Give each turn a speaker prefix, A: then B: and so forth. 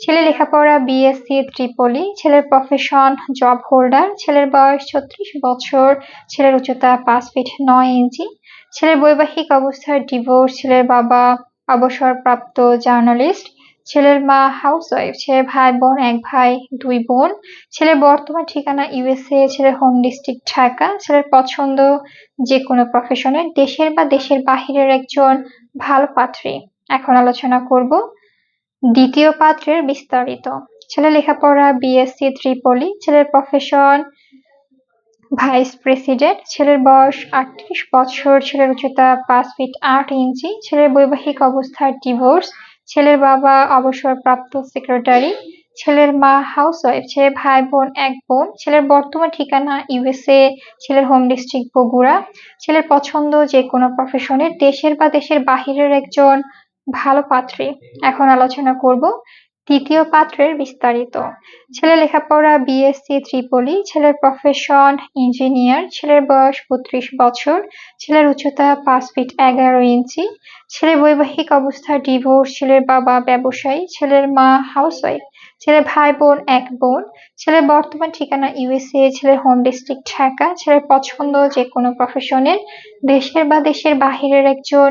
A: ছেলে লেখাপড়া বিএসসি ত্রিপলি, ছেলের প্রফেশন জব হোল্ডার ছেলের বয়স ছত্রিশ বছর, ছেলের উচ্চতা পাঁচ ফিট নয় ইঞ্চি, ছেলের বৈবাহিক অবস্থার ডিভোর্স ছেলের বাবা অবসরপ্রাপ্ত জার্নালিস্ট ছেলের মা হাউসওয়াইফ ছেলের ভাই বোন, এক ভাই, দুই বোন, ছেলের বর্তমান ঠিকানা ইউএসএ ছেলের হোম ডিস্ট্রিক্ট ঢাকা, ছেলের পছন্দ যে কোনো প্রফেশনের দেশের বা দেশের বাহিরের একজন ভালো পাত্রী। এখন আলোচনা করব দ্বিতীয় পাত্রের বিস্তারিত। ছেলে লেখাপড়া বিএসসি ত্রিপলি, ছেলের প্রফেশন ভাইস প্রেসিডেন্ট ছেলের বয়স আটত্রিশ বছর, ছেলের উচ্চতা পাঁচ ফিট আট ইঞ্চি, ছেলের বৈবাহিক অবস্থার ডিভোর্স ছেলের বাবা অবসরপ্রাপ্ত সেক্রেটারি ছেলের মা হাউসওয়াইফ ছেলের ভাই বোন এক বোন, ছেলের বর্তমান ঠিকানা ইউএসএ ছেলের হোম ডিস্ট্রিক্ট বগুড়া, ছেলের পছন্দ যে কোনো প্রফেশনের দেশের বা দেশের বাহিরের একজন ভালো পাত্রী এখন আলোচনা করব। তৃতীয় পাত্রের বিস্তারিত। ছেলে লেখাপড়া বিএসসি ত্রিপলি, ছেলের প্রফেশন ইঞ্জিনিয়ার ছেলের বয়স বত্রিশ বছর, ছেলের উচ্চতা পাঁচ ফিট এগারো ইঞ্চি, ছেলের বৈবাহিক অবস্থা ডিভোর্স ছেলের বাবা ব্যবসায়ী, ছেলের মা হাউসওয়াইফ ছেলের ভাই বোন এক বোন, ছেলের বর্তমান ঠিকানা ইউএসএ ছেলের হোম ডিস্ট্রিক্ট ঢাকা, ছেলের পছন্দ যে কোনো প্রফেশনের দেশের বা দেশের বাহিরের একজন